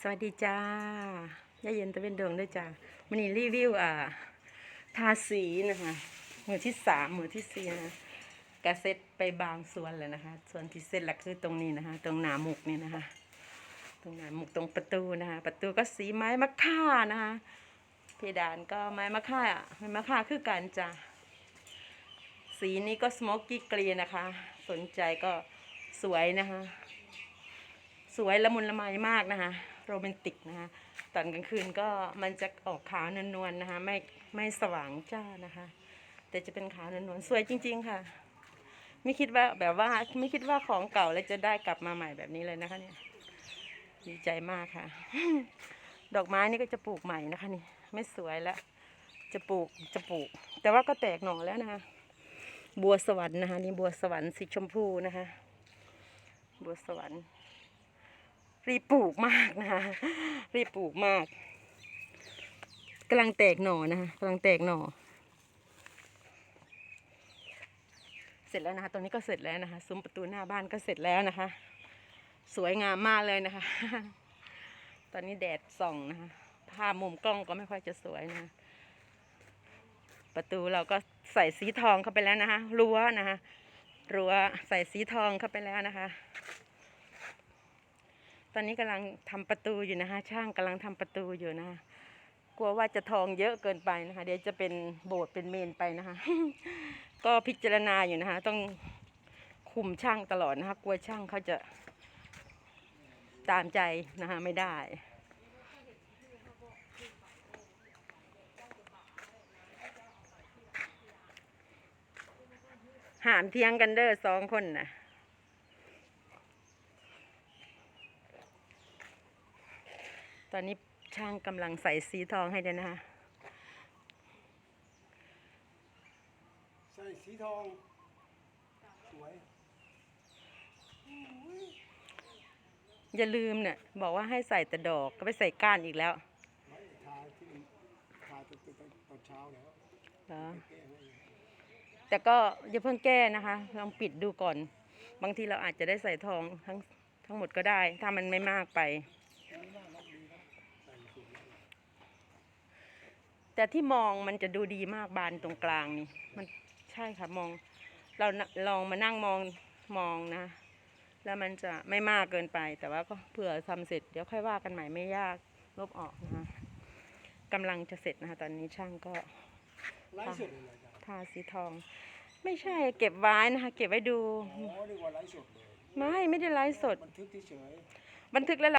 สวัสดีจ้าย่าเย็นตะเป็นดวงด้วยจ้ามันนี้รีวิวอ่าทาสีนะคะมือที่สามมือที่สี่นะกระเซ็ตไปบางส่วนแล้วนะคะ ส่วนที่เสร็จหลักคือตรงนี้นะคะ ตรงหนามุกนี่นะคะ ตรงหนามุกตรงประตูนะคะ ประตูก็สีไม้มะค่านะคะเพดานก็ไม้มะค่าไม้มะค่าคือกันจ้าสีนี้ก็สโมกกี้กรีนนะคะ สนใจก็สวยนะคะ สวยละมุนละไมมากนะคะ โรแมนติกนะคะตอนกลางคืนก็มันจะออกขาวนวลๆนะคะไม่ไม่สว่างจ้านะคะ แต่จะเป็นขาวนวลๆสวยจริง ๆ ค่ะ ไม่คิดว่าแบบว่าไม่คิดว่าของเก่าแล้วจะได้กลับมาใหม่แบบนี้เลยนะคะเนี่ยดีใจมากค่ะ ดอกไม้นี่ก็จะปลูกใหม่นะคะนี่ไม่สวยแล้ว จะปลูกจะปลูก แต่ว่าก็แตกหน่อแล้วนะคะบัวสวรรค์นะคะนี่บัวสวรรค์สีชมพูนะคะ บัวสวรรค์ รีบปลูกมากนะคะ รีบปลูกมากกำลังแตกหน่อนะคะกำลังแตกหน่อ เสร็จแล้วนะคะตรงนี้ก็เสร็จแล้วนะคะซุ้มประตูหน้าบ้านก็เสร็จแล้วนะคะ สวยงามมากเลยนะคะ ตอนนี้แดดส่องนะคะ ภาพมุมกล้องก็ไม่ค่อยจะสวยนะะประตูเราก็ใส่สีทองเข้าไปแล้วนะคะ รั้วนะคะ รั้วใส่สีทองเข้าไปแล้วนะคะ ตอนนี้กำลังทำประตูอยู่นะคะ ช่างกำลังทำประตูอยู่นะคะกลัวว่าจะทองเยอะเกินไปนะคะ เดี๋ยวจะเป็นโบสถ์เป็นเมนไปนะคะ ก็พิจารณาอยู่นะคะ ต้องคุมช่างตลอดนะคะ กลัวช่างเขาจะตามใจนะคะไม่ได้หามเทียงกันเด้อสองคนนะต อนนี้ช่างกำลังใส่สีทองให้ด้วยนะคะ ใส่สีทอง สวย อย่าลืมเนี่ยบอกว่าให้ใส่แต่ดอกก็ไปใส่ก้านอีกแล้วไม้ทาที่ทาตอนตอนตอนเช้าแล้วเหรอแก้ให้แต่ก็อย่าเพิ่งแก้นะคะ ลองปิดดูก่อน บางทีเราอาจจะได้ใส่ทองทั้งทั้งหมดก็ได้ ถ้ามันไม่มากไป อันนี้น่ารักดีนะใส่สวยมาก แต่ที่มองมันจะดูดีมากบานตรงกลางนี่มันใช่ค่ะมอง เรานะลองมานั่งมองมองนะ แล้วมันจะไม่มากเกินไป แต่ว่าก็เผื่อทำเสร็จเดี๋ยวค่อยว่ากันใหม่ไม่ยากลบออกนะคะกำลังจะเสร็จนะคะตอนนี้ช่างก็ไลฟ์สดเลยเหรอจ๊ะทาสีทอง ไม่ใช่เก็บไว้นะคะ เก็บไว้ดูอ๋อเรียกว่าไลฟ์สดเลยไม่ไม่ได้ไลฟ์สดบันทึกเฉยบันทึกแล้ว